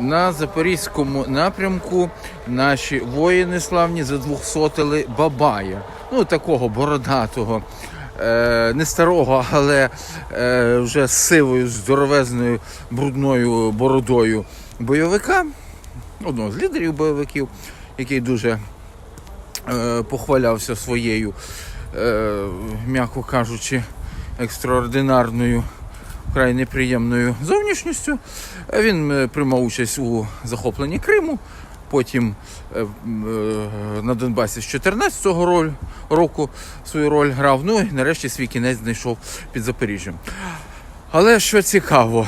На запорізькому напрямку наші воїни славні задвухсотили Бабая. Ну, такого бородатого, е, не старого, але е, вже з сивою, здоровезною брудною бородою бойовика, одного з лідерів бойовиків, який дуже е, похвалявся своєю, м'яко кажучи, екстраординарною, вкрай неприємною зовнішністю. Е, Він е, приймав участь у захопленні Криму. Потім е, на Донбасі з 14-го роль- року свою роль грав. Ну і нарешті свій кінець знайшов під Запоріжжям. Але що цікаво,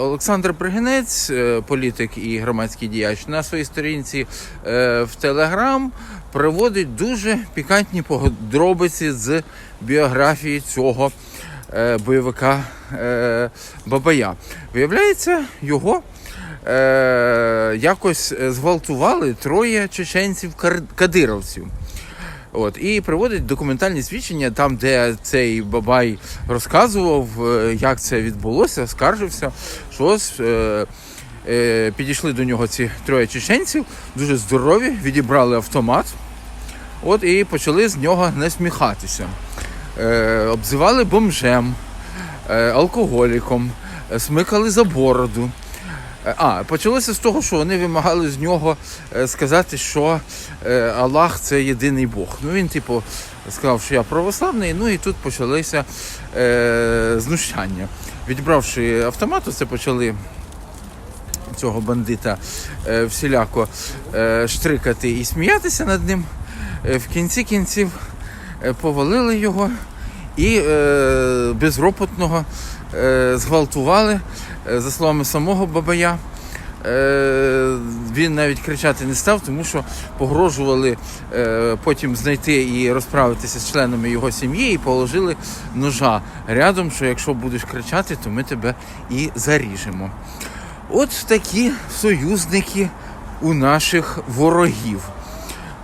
Олександр Бригинець, е, політик і громадський діяч, на своїй сторінці в Телеграм приводить дуже пікантні подробиці з біографії цього бойовика е, Бабая. Виявляється, його е, якось зґвалтували троє чеченців-кадировців. От, і приводить документальні свідчення там, де цей бабай розказував, е, як це відбулося, скаржився, що ось, е, е, підійшли до нього ці троє чеченців, дуже здорові, відібрали автомат. От і почали з нього насміхатися. Е, обзивали бомжем, е, алкоголіком, е, смикали за бороду. А, почалося з того, що вони вимагали з нього сказати, що Аллах це єдиний Бог. Ну він, типу, сказав, що я православний, ну і тут почалися е, знущання. Відібравши автомат, це почали цього бандита всіляко штрикати і сміятися над ним. В кінці кінців повалили його і е, безропотного е, зґвалтували, е, за словами самого Бабая. Е, він навіть кричати не став, тому що погрожували е, потім знайти і розправитися з членами його сім'ї і положили ножа рядом, що якщо будеш кричати, то ми тебе і заріжемо. От такі союзники у наших ворогів.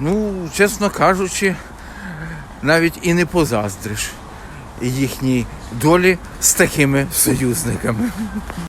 Ну, чесно кажучи, навіть і не позаздриш їхній долі з такими союзниками.